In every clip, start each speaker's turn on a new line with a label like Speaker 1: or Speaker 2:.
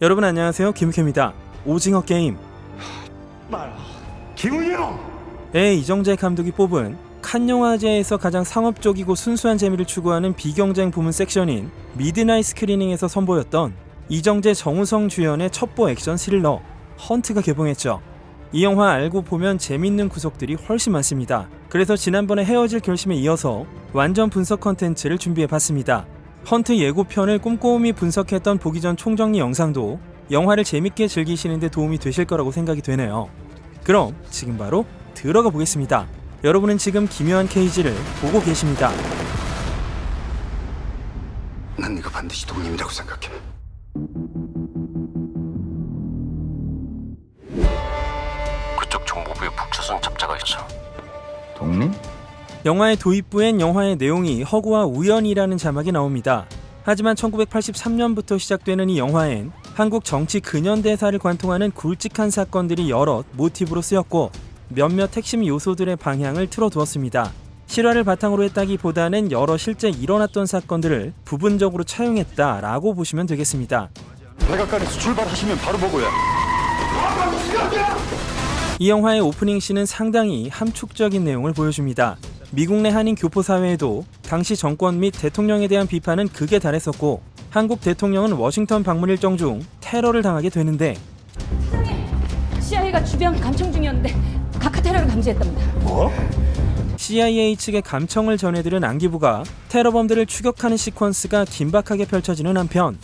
Speaker 1: 여러분 안녕하세요 김캠입니다 오징어 게임
Speaker 2: 말아 김은희
Speaker 1: 형의 이정재 감독이 뽑은 칸 영화제에서 가장 상업적이고 순수한 재미를 추구하는 비경쟁 부문 섹션인 미드나잇 스크리닝에서 선보였던 이정재 정우성 주연의 첩보 액션 스릴러 헌트가 개봉했죠. 이 영화 알고 보면 재밌는 구석들이 훨씬 많습니다. 그래서 지난번에 헤어질 결심에 이어서 완전 분석 컨텐츠를 준비해 봤습니다. 헌트 예고편을 꼼꼼히 분석했던 보기 전 총정리 영상도 영화를 재밌게 즐기시는데 도움이 되실 거라고 생각이 되네요. 그럼 지금 바로 들어가 보겠습니다. 여러분은 지금 기묘한 케이지를 보고 계십니다.
Speaker 2: 난 네가 반드시 동님이라고 생각해
Speaker 3: 그쪽 정보부에 북조선 잡자가 있어.
Speaker 4: 독립?
Speaker 1: 영화의 도입부엔 영화의 내용이 허구와 우연이라는 자막이 나옵니다. 하지만 1983년부터 시작되는 이 영화엔 한국 정치 근현대사를 관통하는 굵직한 사건들이 여럿 모티브로 쓰였고 몇몇 핵심 요소들의 방향을 틀어두었습니다. 실화를 바탕으로 했다기보다는 여러 실제 일어났던 사건들을 부분적으로 차용했다라고 보시면 되겠습니다.
Speaker 2: 백악관에서 출발하시면 바로 보고요
Speaker 1: 이 영화의 오프닝 씬은 상당히 함축적인 내용을 보여줍니다. 미국 내 한인 교포 사회에도 당시 정권 및 대통령에 대한 비판은 극에 달했었고 한국 대통령은 워싱턴 방문 일정 중 테러를 당하게 되는데
Speaker 5: CIA가 주변 감청 중이었는데 각하 테러를 감지했답니다.
Speaker 2: 뭐?
Speaker 1: CIA 측의 감청을 전해들은 안기부가 테러범들을 추격하는 시퀀스가 긴박하게 펼쳐지는 한편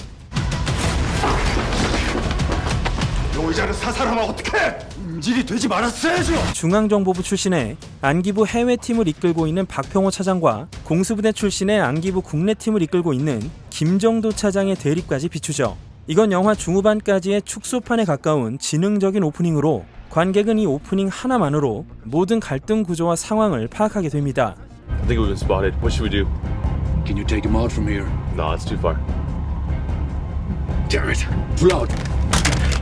Speaker 2: 용의자를 사살하면 어떡해 인질이 되지 말았어야죠
Speaker 1: 중앙정보부 출신의 안기부 해외팀을 이끌고 있는 박평호 차장과 공수부대 출신의 안기부 국내팀을 이끌고 있는 김정도 차장의 대립까지 비추죠. 이건 영화 중후반까지의 축소판에 가까운 지능적인 오프닝으로 관객은 이 오프닝 하나만으로 모든 갈등 구조와 상황을 파악하게 됩니다.
Speaker 6: I think we've been spotted. What should we do?
Speaker 7: Can you take him out from here?
Speaker 6: Nah, it's too far.
Speaker 7: Damn it. Pull out.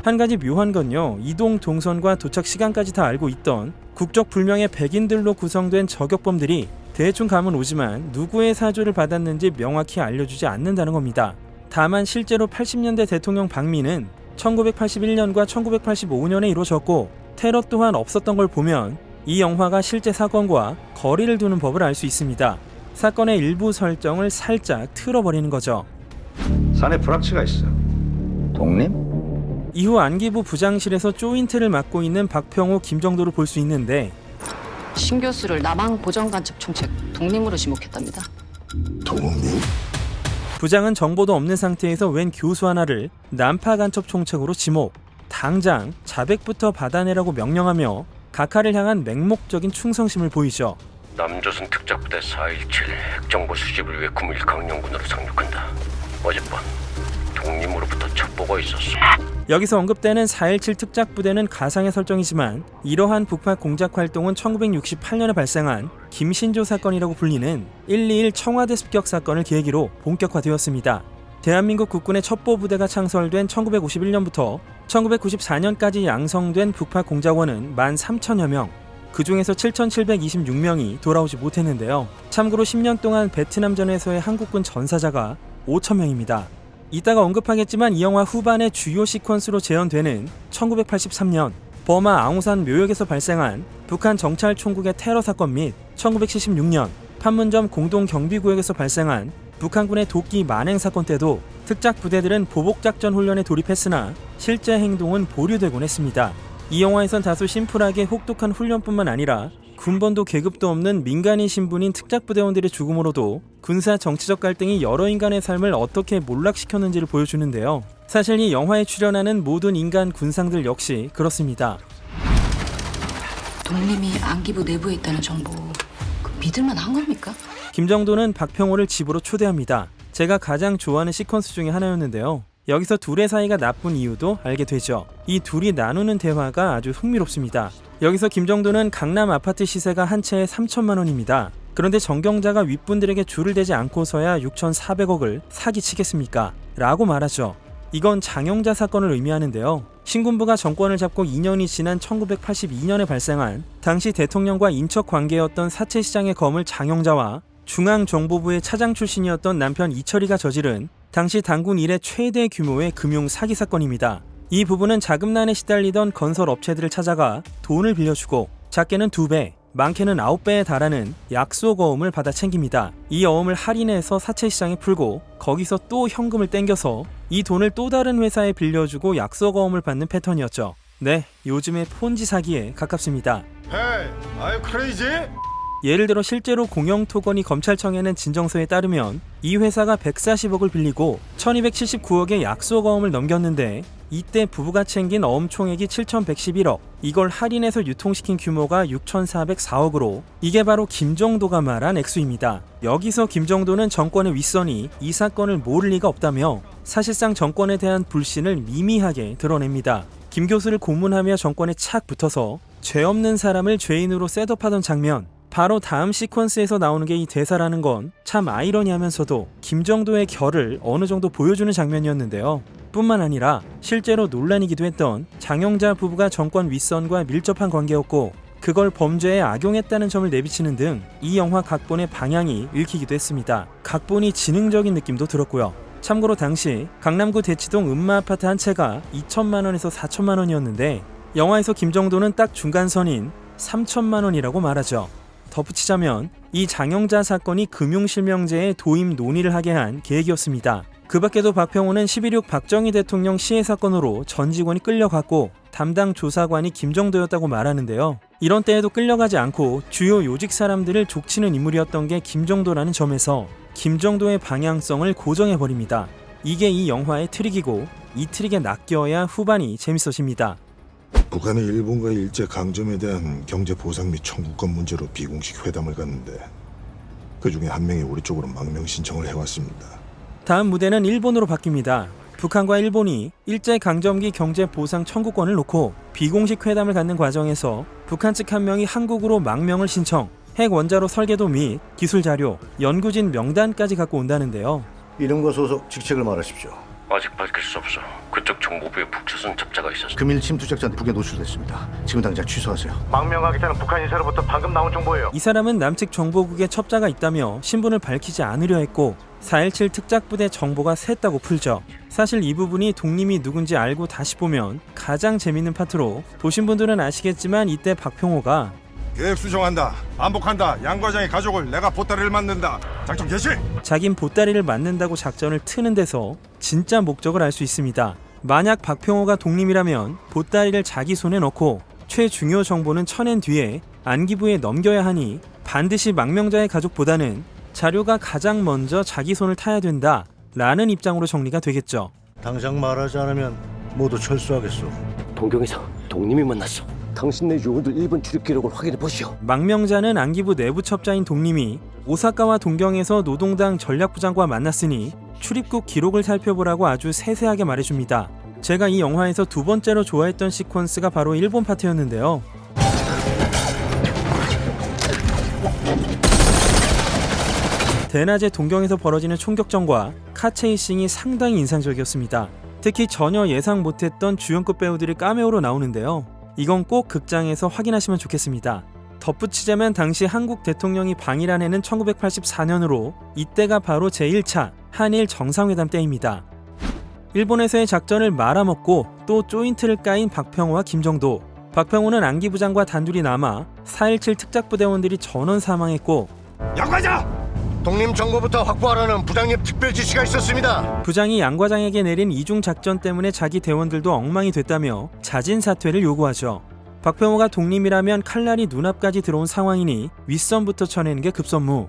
Speaker 1: 한 가지 묘한 건요. 이동 동선과 도착 시간까지 다 알고 있던 국적 불명의 백인들로 구성된 저격범들이 대충 감은 오지만 누구의 사조를 받았는지 명확히 알려주지 않는다는 겁니다. 다만 실제로 80년대 대통령 방미는 1981년과 1985년에 이루어졌고 테러 또한 없었던 걸 보면 이 영화가 실제 사건과 거리를 두는 법을 알 수 있습니다. 사건의 일부 설정을 살짝 틀어버리는 거죠.
Speaker 4: 산에 프락치가 있어. 독립?
Speaker 1: 이후 안기부 부장실에서 조인트를 맡고 있는 박평호, 김정도를 볼 수 있는데
Speaker 8: 신 교수를 남한 보정간첩 총책 독립으로 지목했답니다.
Speaker 2: 동님?
Speaker 1: 부장은 정보도 없는 상태에서 웬 교수 하나를 난파 간첩 총책으로 지목. 당장 자백부터 받아내라고 명령하며 각하를 향한 맹목적인 충성심을 보이죠.
Speaker 3: 남조선 특작부대 417 핵정보 수집을 위해 구밀 강령군으로 상륙한다. 어젯밤 독림으로부터 첩보가 있었어.
Speaker 1: 여기서 언급되는 4.17 특작 부대는 가상의 설정이지만 이러한 북파 공작 활동은 1968년에 발생한 김신조 사건이라고 불리는 121 청와대 습격 사건을 계기로 본격화되었습니다. 대한민국 국군의 첩보 부대가 창설된 1951년부터 1994년까지 양성된 북파 공작원은 13,000여 명, 그 중에서 7,726명이 돌아오지 못했는데요. 참고로 10년 동안 베트남전에서의 한국군 전사자가 5,000명입니다. 이따가 언급하겠지만 이 영화 후반의 주요 시퀀스로 재현되는 1983년 버마 앙우산 묘역에서 발생한 북한 정찰 총국의 테러 사건 및 1976년 판문점 공동 경비구역에서 발생한 북한군의 도끼 만행 사건 때도 특작 부대들은 보복 작전 훈련에 돌입했으나 실제 행동은 보류되곤 했습니다. 이 영화에선 다소 심플하게 혹독한 훈련뿐만 아니라 군번도 계급도 없는 민간인 신분인 특작부대원들의 죽음으로도 군사 정치적 갈등이 여러 인간의 삶을 어떻게 몰락시켰는지를 보여주는데요. 사실 이 영화에 출연하는 모든 인간 군상들 역시 그렇습니다.
Speaker 8: 독립이 안기부 내부에 있다는 정보 그 믿을만 한 겁니까?
Speaker 1: 김정도는 박평호를 집으로 초대합니다. 제가 가장 좋아하는 시퀀스 중에 하나였는데요. 여기서 둘의 사이가 나쁜 이유도 알게 되죠. 이 둘이 나누는 대화가 아주 흥미롭습니다. 여기서 김정도는 강남 아파트 시세가 한 채에 3천만 원입니다. 그런데 정경자가 윗분들에게 줄을 대지 않고서야 6,400억을 사기치겠습니까? 라고 말하죠. 이건 장영자 사건을 의미하는데요. 신군부가 정권을 잡고 2년이 지난 1982년에 발생한 당시 대통령과 인척 관계였던 사채시장의 검을 장영자와 중앙정보부의 차장 출신이었던 남편 이철이가 저지른 당시 당군 이래 최대 규모의 금융 사기 사건입니다. 이 부부는 자금난에 시달리던 건설 업체들을 찾아가 돈을 빌려주고 작게는 2배, 많게는 9배에 달하는 약속 어음을 받아 챙깁니다. 이 어음을 할인해서 사채 시장에 풀고 거기서 또 현금을 땡겨서 이 돈을 또 다른 회사에 빌려주고 약속 어음을 받는 패턴이었죠. 네, 요즘의 폰지 사기에 가깝습니다.
Speaker 2: 크레이지?
Speaker 1: 예를 들어 실제로 공영토건이 검찰청에는 진정서에 따르면 이 회사가 140억을 빌리고 1279억의 약속어음을 넘겼는데 이때 부부가 챙긴 어음 총액이 7111억 이걸 할인해서 유통시킨 규모가 6404억으로 이게 바로 김정도가 말한 액수입니다. 여기서 김정도는 정권의 윗선이 이 사건을 모를 리가 없다며 사실상 정권에 대한 불신을 미미하게 드러냅니다. 김 교수를 고문하며 정권에 착 붙어서 죄 없는 사람을 죄인으로 셋업하던 장면 바로 다음 시퀀스에서 나오는 게 이 대사라는 건 참 아이러니하면서도 김정도의 결을 어느 정도 보여주는 장면이었는데요. 뿐만 아니라 실제로 논란이기도 했던 장영자 부부가 정권 윗선과 밀접한 관계였고 그걸 범죄에 악용했다는 점을 내비치는 등 이 영화 각본의 방향이 읽히기도 했습니다. 각본이 지능적인 느낌도 들었고요. 참고로 당시 강남구 대치동 음마 아파트 한 채가 2천만 원에서 4천만 원이었는데 영화에서 김정도는 딱 중간선인 3천만 원이라고 말하죠. 덧붙이자면 이 장영자 사건이 금융실명제의 도입 논의를 하게 한 계획이었습니다. 그 밖에도 박평호는 11.6 박정희 대통령 시해 사건으로 전 직원이 끌려갔고 담당 조사관이 김정도였다고 말하는데요. 이런 때에도 끌려가지 않고 주요 요직 사람들을 족치는 인물이었던 게 김정도라는 점에서 김정도의 방향성을 고정해버립니다. 이게 이 영화의 트릭이고 이 트릭에 낚여야 후반이 재밌어집니다.
Speaker 9: 북한이 일본과 일제 강점에 대한 경제 보상 및 청구권 문제로 비공식 회담을 갔는데 그 중에 한 명이 우리 쪽으로 망명 신청을 해왔습니다.
Speaker 1: 다음 무대는 일본으로 바뀝니다. 북한과 일본이 일제 강점기 경제 보상 청구권을 놓고 비공식 회담을 갖는 과정에서 북한 측 한 명이 한국으로 망명을 신청, 핵 원자로 설계도 및 기술 자료, 연구진 명단까지 갖고 온다는데요.
Speaker 10: 이름과 소속, 직책을 말하십시오.
Speaker 3: 아직 밝힐 수 없어. 그쪽 정보부에 북조선 접자가 있었어.
Speaker 10: 금일 침투 작전 북에 노출됐습니다. 지금 당장 취소하세요.
Speaker 2: 망명하겠다는 북한 인사로부터 방금 나온 정보예요.
Speaker 1: 이 사람은 남측 정보국에 첩자가 있다며 신분을 밝히지 않으려 했고 4.17 특작부대 정보가 샜다고 풀죠. 사실 이 부분이 독님이 누군지 알고 다시 보면 가장 재밌는 파트로 보신 분들은 아시겠지만 이때 박평호가
Speaker 9: 계획 수정한다. 안복한다. 양 과장의 가족을 내가 보따리를 만든다. 작전 개시.
Speaker 1: 자긴 보따리를 맞는다고 작전을 트는 데서 진짜 목적을 알 수 있습니다. 만약 박평호가 독림이라면 보따리를 자기 손에 넣고 최중요 정보는 쳐낸 뒤에 안기부에 넘겨야 하니 반드시 망명자의 가족보다는 자료가 가장 먼저 자기 손을 타야 된다. 라는 입장으로 정리가 되겠죠.
Speaker 10: 당장 말하지 않으면 모두 철수하겠소.
Speaker 3: 동경에서 동님이 만났어. 당신네 요원들 일본 출입 기록을 확인해 보시오.
Speaker 1: 망명자는 안기부 내부 첩자인 독림이 오사카와 동경에서 노동당 전략부장과 만났으니 출입국 기록을 살펴보라고 아주 세세하게 말해줍니다. 제가 이 영화에서 두 번째로 좋아했던 시퀀스가 바로 일본 파트였는데요. 대낮에 동경에서 벌어지는 총격전과 카체이싱이 상당히 인상적이었습니다. 특히 전혀 예상 못했던 주연급 배우들이 까메오로 나오는데요. 이건 꼭 극장에서 확인하시면 좋겠습니다. 덧붙이자면 당시 한국 대통령이 방일한 해는 1984년으로 이때가 바로 제1차 한일 정상회담 때입니다. 일본에서의 작전을 말아먹고 또 조인트를 까인 박평호와 김정도. 박평호는 안기 부장과 단둘이 남아 4.17 특작부대원들이 전원 사망했고
Speaker 2: 양 과장! 독림 정보부터 확보하라는 부장님 특별 지시가 있었습니다.
Speaker 1: 부장이 양 과장에게 내린 이중 작전 때문에 자기 대원들도 엉망이 됐다며 자진 사퇴를 요구하죠. 박평호가 독림이라면 칼날이 눈앞까지 들어온 상황이니 윗선부터 쳐내는 게 급선무.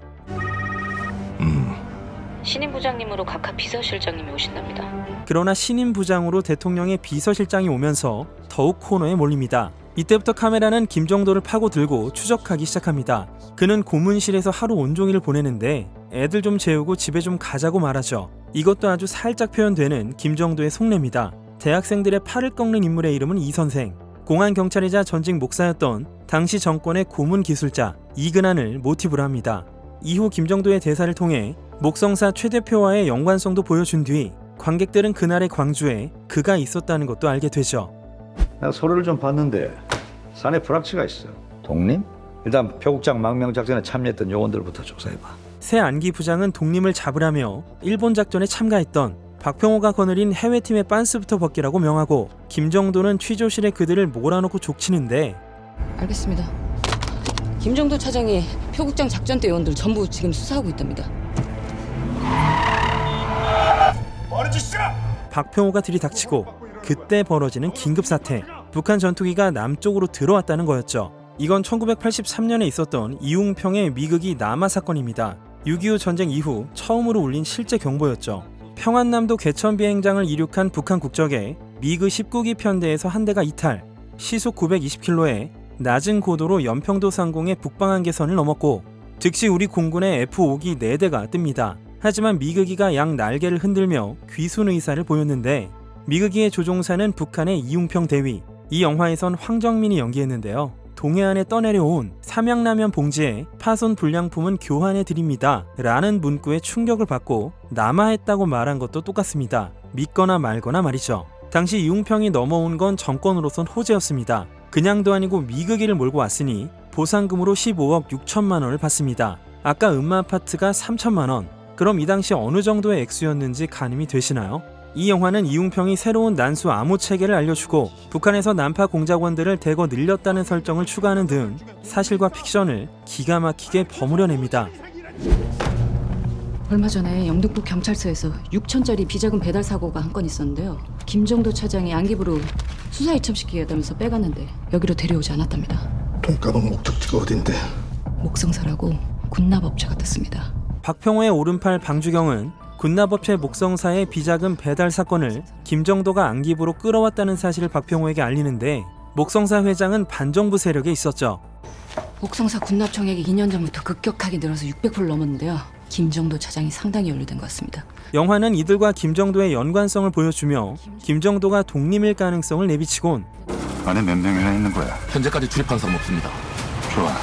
Speaker 11: 신임 부장님으로 각하 비서실장님이 오신답니다.
Speaker 1: 그러나 신임 부장으로 대통령의 비서실장이 오면서 더욱 코너에 몰립니다. 이때부터 카메라는 김정도를 파고 들고 추적하기 시작합니다. 그는 고문실에서 하루 온종일 보내는데 애들 좀 재우고 집에 좀 가자고 말하죠. 이것도 아주 살짝 표현되는 김정도의 속내입니다. 대학생들의 팔을 꺾는 인물의 이름은 이 선생. 공안 경찰이자 전직 목사였던 당시 정권의 고문 기술자 이근한을 모티브로 합니다. 이후 김정도의 대사를 통해 목성사 최 대표와의 연관성도 보여준 뒤 관객들은 그날의 광주에 그가 있었다는 것도 알게 되죠.
Speaker 4: 내가 서류를 좀 봤는데 산에 불확실가 있어. 독립? 일단 표국장 망명 작전에 참여했던 요원들부터 조사해봐.
Speaker 1: 새 안기 부장은 독림을 잡으라며 일본 작전에 참가했던 박평호가 거느린 해외팀의 빤스부터 벗기라고 명하고 김정도는 취조실에 그들을 몰아놓고 족치는데
Speaker 8: 알겠습니다. 김정도 차장이 표국장 작전 대 요원들 전부 지금 수사하고 있답니다.
Speaker 1: 박평호가 들이닥치고 그때 벌어지는 긴급 사태. 북한 전투기가 남쪽으로 들어왔다는 거였죠. 이건 1983년에 있었던 이웅평의 미극이 남하 사건입니다. 6.25 전쟁 이후 처음으로 울린 실제 경보였죠. 평안남도 개천 비행장을 이륙한 북한 국적의 미그 19기 편대에서 한 대가 이탈, 시속 920km에 낮은 고도로 연평도 상공의 북방한계선을 넘었고 즉시 우리 공군의 F5기 4대가 뜹니다. 하지만 미그기가 양 날개를 흔들며 귀순 의사를 보였는데 미그기의 조종사는 북한의 이웅평 대위. 이 영화에선 황정민이 연기했는데요. 동해안에 떠내려온 삼양라면 봉지에 파손 불량품은 교환해 드립니다. 라는 문구에 충격을 받고 남하했다고 말한 것도 똑같습니다. 믿거나 말거나 말이죠. 당시 이웅평이 넘어온 건 정권으로선 호재였습니다. 그냥도 아니고 미그기를 몰고 왔으니 보상금으로 15억 6천만 원을 받습니다. 아까 음마 아파트가 3천만 원. 그럼 이 당시 어느 정도의 액수였는지 가늠이 되시나요? 이 영화는 이웅평이 새로운 난수 암호 체계를 알려주고 북한에서 난파 공작원들을 대거 늘렸다는 설정을 추가하는 등 사실과 픽션을 기가 막히게 버무려냅니다.
Speaker 8: 얼마 전에 영등포 경찰서에서 6천짜리 비자금 배달 사고가 한 건 있었는데요. 김정도 차장이 안기부로 수사 이첩시키겠다면서 빼갔는데 여기로 데려오지 않았답니다.
Speaker 9: 돈가방 목적지가 어딘데?
Speaker 8: 목성사라고 군납업체 같았습니다.
Speaker 1: 박평호의 오른팔 방주경은 군납업체 목성사의 비자금 배달 사건을 김정도가 안기부로 끌어왔다는 사실을 박평호에게 알리는데 목성사 회장은 반정부 세력에 있었죠.
Speaker 8: 목성사 군납 총액이 2년 전부터 급격하게 늘어서 600% 넘었는데요. 김정도 차장이 상당히 연루된 것 같습니다.
Speaker 1: 영화는 이들과 김정도의 연관성을 보여주며 김정도가 독림일 가능성을 내비치곤
Speaker 9: 안에 몇 명이나 있는 거야?
Speaker 7: 현재까지 출입한 사람 없습니다.
Speaker 9: 좋아.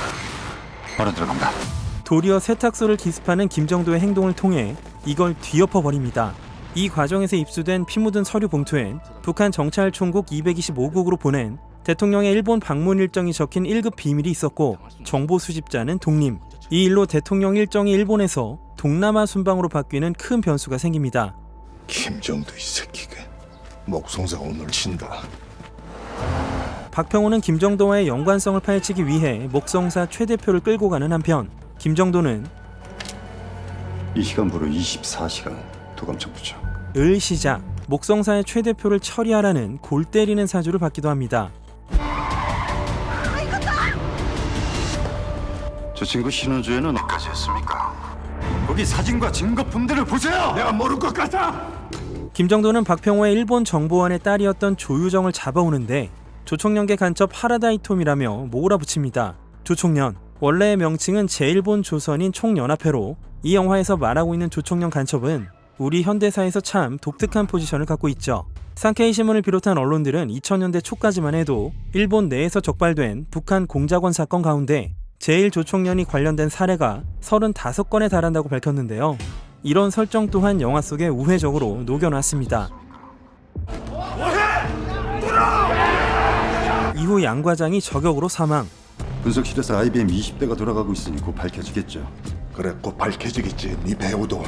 Speaker 9: 바로 들어간다.
Speaker 1: 도리어 세탁소를 기습하는 김정도의 행동을 통해 이걸 뒤엎어 버립니다. 이 과정에서 입수된 피 묻은 서류 봉투엔 북한 정찰 총국 225국으로 보낸 대통령의 일본 방문 일정이 적힌 1급 비밀이 있었고 정보 수집자는 독림. 이 일로 대통령 일정이 일본에서 동남아 순방으로 바뀌는 큰 변수가 생깁니다.
Speaker 9: 김정도 이 새끼가 목성사 오늘 친다.
Speaker 1: 박평호는 김정도와의 연관성을 파헤치기 위해 목성사 최 대표를 끌고 가는 한편 김정도는
Speaker 9: 이 시간부로 24시간 도감청 붙여.
Speaker 1: 을 시작 목성사의 최 대표를 처리하라는 골 때리는 사주를 받기도 합니다.
Speaker 9: 저 친구 신원주에는 어디까지 했습니까? 거기 사진과 증거품들을 보세요. 내가 모를 것 같아.
Speaker 1: 김정도는 박평호의 일본 정보원의 딸이었던 조유정을 잡아오는데 조총련계 간첩 하라다이톰이라며 몰아붙입니다. 조총련 원래의 명칭은 제일본 조선인 총연합회로 이 영화에서 말하고 있는 조총련 간첩은 우리 현대사에서 참 독특한 포지션을 갖고 있죠. 상케이 신문을 비롯한 언론들은 2000년대 초까지만 해도 일본 내에서 적발된 북한 공작원 사건 가운데 제1조총련이 관련된 사례가 35건에 달한다고 밝혔는데요. 이런 설정 또한 영화 속에 우회적으로 녹여놨습니다. 이후 양 과장이 저격으로 사망.
Speaker 9: 분석실에서 IBM 20대가 돌아가고 있으니 곧 밝혀지겠죠. 그래, 곧 밝혀지겠지. 네 배우도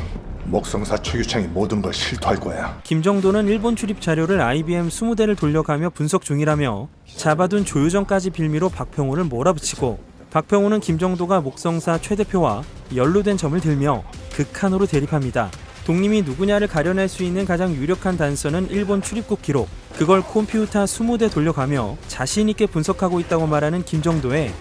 Speaker 9: 목성사 최규창이 모든 걸 실토할 거야.
Speaker 1: 김정도는 일본 출입 자료를 IBM 20대를 돌려가며 분석 중이라며 잡아둔 조유정까지 빌미로 박평호를 몰아붙이고 박평호는 김정도가 목성사 최 대표와 연루된 점을 들며 극한으로 대립합니다. 독림이 누구냐를 가려낼 수 있는 가장 유력한 단서는 일본 출입국 기록. 그걸 컴퓨터 20대 돌려가며 자신 있게 분석하고 있다고 말하는 김정도의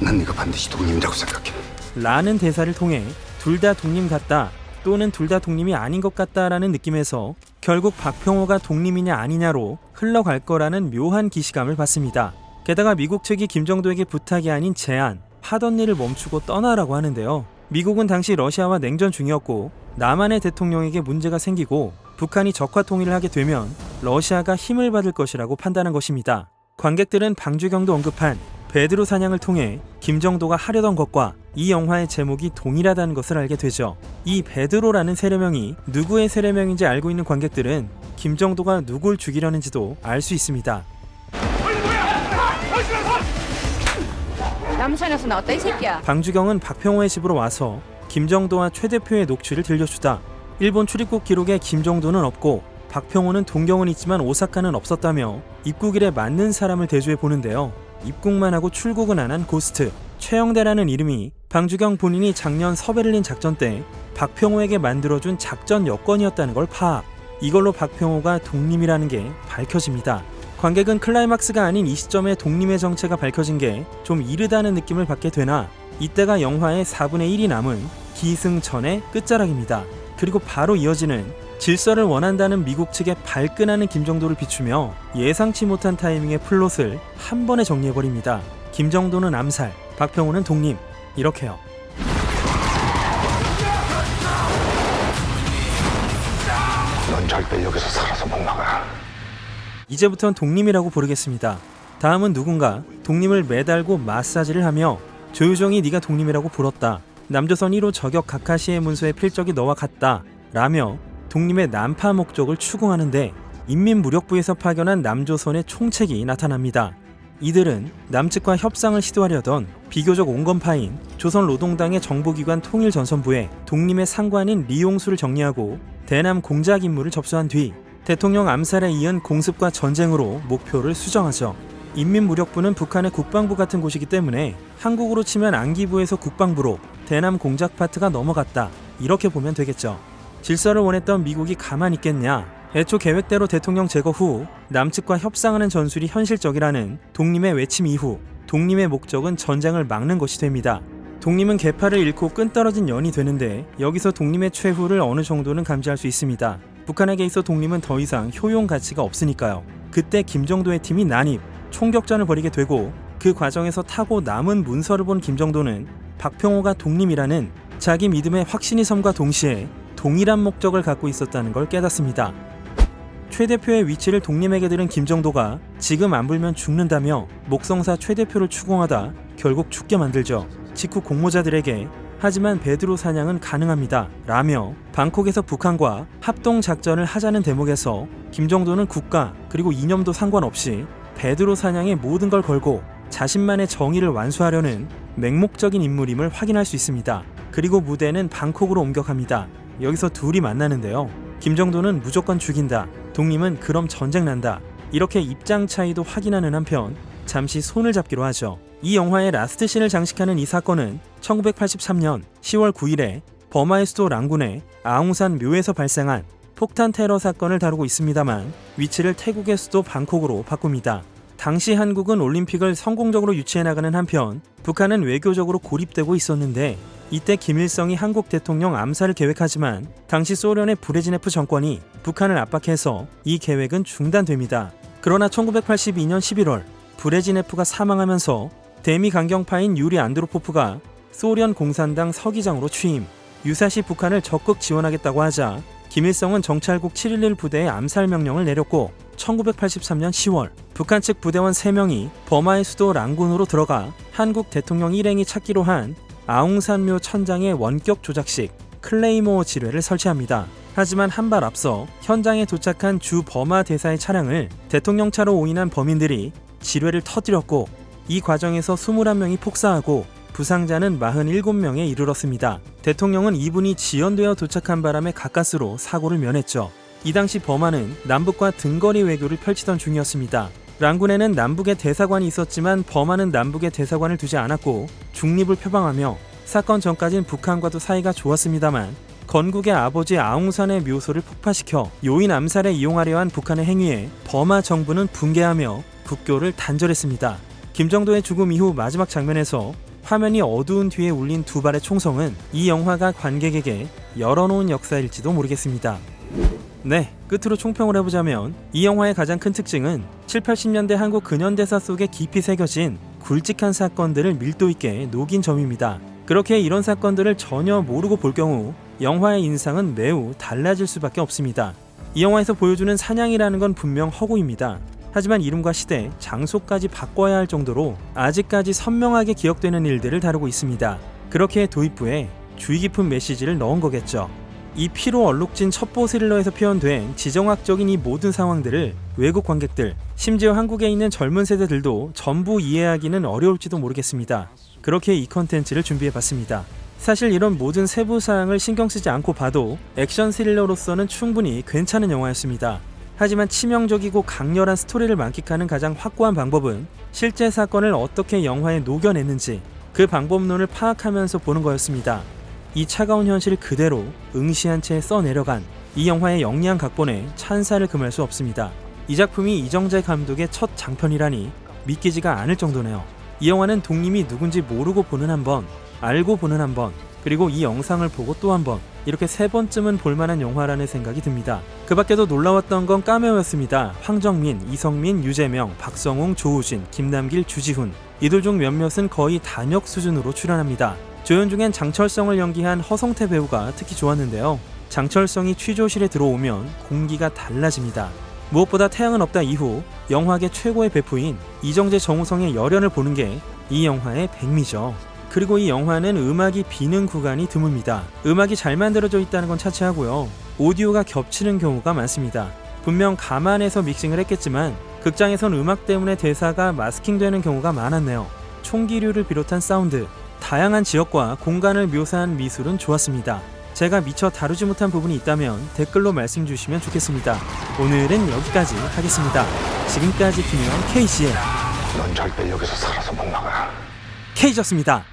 Speaker 9: 난 네가 반드시 독립이라고 생각해.
Speaker 1: 라는 대사를 통해 둘 다 독림 같다 또는 둘 다 독림이 아닌 것 같다라는 느낌에서 결국 박평호가 독림이냐 아니냐로 흘러갈 거라는 묘한 기시감을 받습니다. 게다가 미국 측이 김정도에게 부탁이 아닌 제안, 하던 일을 멈추고 떠나라고 하는데요. 미국은 당시 러시아와 냉전 중이었고 남한의 대통령에게 문제가 생기고 북한이 적화 통일을 하게 되면 러시아가 힘을 받을 것이라고 판단한 것입니다. 관객들은 방주경도 언급한 베드로 사냥을 통해 김정도가 하려던 것과 이 영화의 제목이 동일하다는 것을 알게 되죠. 이 베드로라는 세례명이 누구의 세례명인지 알고 있는 관객들은 김정도가 누굴 죽이려는지도 알 수 있습니다.
Speaker 5: 남산에서 나왔다 이 새끼야.
Speaker 1: 방주경은 박평호의 집으로 와서 김정도와 최 대표의 녹취를 들려주다. 일본 출입국 기록에 김정도는 없고 박평호는 동경은 있지만 오사카는 없었다며 입국일에 맞는 사람을 대조해 보는데요. 입국만 하고 출국은 안 한 고스트 최영대라는 이름이 방주경 본인이 작년 서베를린 작전 때 박평호에게 만들어준 작전 여건이었다는 걸 파악. 이걸로 박평호가 독림이라는 게 밝혀집니다. 관객은 클라이막스가 아닌 이 시점에 독림의 정체가 밝혀진 게 좀 이르다는 느낌을 받게 되나 이때가 영화의 4분의 1이 남은 기승전의 끝자락입니다. 그리고 바로 이어지는 질서를 원한다는 미국 측의 발끈하는 김정도를 비추며 예상치 못한 타이밍의 플롯을 한 번에 정리해버립니다. 김정도는 암살, 박평호는 독림. 이렇게요.
Speaker 9: 넌 절대 여기서 살아서 못 나가.
Speaker 1: 이제부턴 독림이라고 부르겠습니다. 다음은 누군가 독림을 매달고 마사지를 하며 조유정이 네가 독림이라고 불었다. 남조선 1호 저격 가카시의 문서의 필적이 너와 같다. 라며 독림의 난파 목적을 추궁하는데 인민무력부에서 파견한 남조선의 총책이 나타납니다. 이들은 남측과 협상을 시도하려던 비교적 온건파인 조선노동당의 정보기관 통일전선부에 독림의 상관인 리용수를 정리하고 대남 공작 임무를 접수한 뒤 대통령 암살에 이은 공습과 전쟁으로 목표를 수정하죠. 인민무력부는 북한의 국방부 같은 곳이기 때문에 한국으로 치면 안기부에서 국방부로 대남 공작 파트가 넘어갔다. 이렇게 보면 되겠죠. 질서를 원했던 미국이 가만히 있겠냐? 애초 계획대로 대통령 제거 후 남측과 협상하는 전술이 현실적이라는 독림의 외침 이후 독림의 목적은 전쟁을 막는 것이 됩니다. 독림은 개파를 잃고 끈떨어진 연이 되는데 여기서 독림의 최후를 어느 정도는 감지할 수 있습니다. 북한에게 있어 독림은 더 이상 효용 가치가 없으니까요. 그때 김정도의 팀이 난입, 총격전을 벌이게 되고 그 과정에서 타고 남은 문서를 본 김정도는 박평호가 독림이라는 자기 믿음의 확신이 섬과 동시에 동일한 목적을 갖고 있었다는 걸 깨닫습니다. 최 대표의 위치를 독림에게 들은 김정도가 지금 안 불면 죽는다며 목성사 최 대표를 추궁하다 결국 죽게 만들죠. 직후 공모자들에게 하지만 베드로 사냥은 가능합니다. 라며 방콕에서 북한과 합동 작전을 하자는 대목에서 김정도는 국가 그리고 이념도 상관없이 베드로 사냥에 모든 걸 걸고 자신만의 정의를 완수하려는 맹목적인 인물임을 확인할 수 있습니다. 그리고 무대는 방콕으로 옮겨갑니다. 여기서 둘이 만나는데요. 김정도는 무조건 죽인다. 독림은 그럼 전쟁 난다. 이렇게 입장 차이도 확인하는 한편 잠시 손을 잡기로 하죠. 이 영화의 라스트 씬을 장식하는 이 사건은 1983년 10월 9일에 버마의 수도 랑군의 아웅산 묘에서 발생한 폭탄 테러 사건을 다루고 있습니다만 위치를 태국의 수도 방콕으로 바꿉니다. 당시 한국은 올림픽을 성공적으로 유치해 나가는 한편 북한은 외교적으로 고립되고 있었는데 이때 김일성이 한국 대통령 암살을 계획하지만 당시 소련의 브레지네프 정권이 북한을 압박해서 이 계획은 중단됩니다. 그러나 1982년 11월 브레지네프가 사망하면서 대미 강경파인 유리 안드로포프가 소련 공산당 서기장으로 취임, 유사시 북한을 적극 지원하겠다고 하자 김일성은 정찰국 711 부대에 암살 명령을 내렸고 1983년 10월 북한 측 부대원 3명이 버마의 수도 랑군으로 들어가 한국 대통령 일행이 찾기로 한 아웅산묘 천장의 원격 조작식 클레이모 지뢰를 설치합니다. 하지만 한 발 앞서 현장에 도착한 주 버마 대사의 차량을 대통령차로 오인한 범인들이 지뢰를 터뜨렸고 이 과정에서 21명이 폭사하고 부상자는 47명에 이르렀습니다. 대통령은 이분이 지연되어 도착한 바람에 가까스로 사고를 면했죠. 이 당시 버마는 남북과 등거리 외교를 펼치던 중이었습니다. 랑군에는 남북의 대사관이 있었지만 버마는 남북의 대사관을 두지 않았고 중립을 표방하며 사건 전까진 북한과도 사이가 좋았습니다만 건국의 아버지 아웅산의 묘소를 폭파시켜 요인 암살에 이용하려 한 북한의 행위에 버마 정부는 붕괴하며 국교를 단절했습니다. 김정도의 죽음 이후 마지막 장면에서 화면이 어두운 뒤에 울린 두 발의 총성은 이 영화가 관객에게 열어놓은 역사일지도 모르겠습니다. 네, 끝으로 총평을 해보자면 이 영화의 가장 큰 특징은 7, 80년대 한국 근현대사 속에 깊이 새겨진 굵직한 사건들을 밀도 있게 녹인 점입니다. 그렇게 이런 사건들을 전혀 모르고 볼 경우 영화의 인상은 매우 달라질 수밖에 없습니다. 이 영화에서 보여주는 사냥이라는 건 분명 허구입니다. 하지만 이름과 시대, 장소까지 바꿔야 할 정도로 아직까지 선명하게 기억되는 일들을 다루고 있습니다. 그렇게 도입부에 주의 깊은 메시지를 넣은 거겠죠. 이 피로 얼룩진 첩보 스릴러에서 표현된 지정학적인 이 모든 상황들을 외국 관객들, 심지어 한국에 있는 젊은 세대들도 전부 이해하기는 어려울지도 모르겠습니다. 그렇게 이 컨텐츠를 준비해봤습니다. 사실 이런 모든 세부 사항을 신경 쓰지 않고 봐도 액션 스릴러로서는 충분히 괜찮은 영화였습니다. 하지만 치명적이고 강렬한 스토리를 만끽하는 가장 확고한 방법은 실제 사건을 어떻게 영화에 녹여냈는지 그 방법론을 파악하면서 보는 거였습니다. 이 차가운 현실을 그대로 응시한 채 써내려간 이 영화의 영리한 각본에 찬사를 금할 수 없습니다. 이 작품이 이정재 감독의 첫 장편이라니 믿기지가 않을 정도네요. 이 영화는 독님이 누군지 모르고 보는 한 번, 알고 보는 한 번, 그리고 이 영상을 보고 또 한 번, 이렇게 세 번쯤은 볼만한 영화라는 생각이 듭니다. 그 밖에도 놀라웠던 건 까메오였습니다. 황정민, 이성민, 유재명, 박성웅, 조우진, 김남길, 주지훈. 이들 중 몇몇은 거의 단역 수준으로 출연합니다. 조연 중엔 장철성을 연기한 허성태 배우가 특히 좋았는데요. 장철성이 취조실에 들어오면 공기가 달라집니다. 무엇보다 태양은 없다 이후 영화계 최고의 배우인 이정재 정우성의 열연을 보는 게 이 영화의 백미죠. 그리고 이 영화는 음악이 비는 구간이 드뭅니다. 음악이 잘 만들어져 있다는 건 차치하고요. 오디오가 겹치는 경우가 많습니다. 분명 감안해서 믹싱을 했겠지만 극장에선 음악 때문에 대사가 마스킹되는 경우가 많았네요. 총기류를 비롯한 사운드, 다양한 지역과 공간을 묘사한 미술은 좋았습니다. 제가 미처 다루지 못한 부분이 있다면 댓글로 말씀 주시면 좋겠습니다. 오늘은 여기까지 하겠습니다. 지금까지 김현 K씨의
Speaker 2: 넌 절대 여기서 살아서 못 나가.
Speaker 1: K였습니다.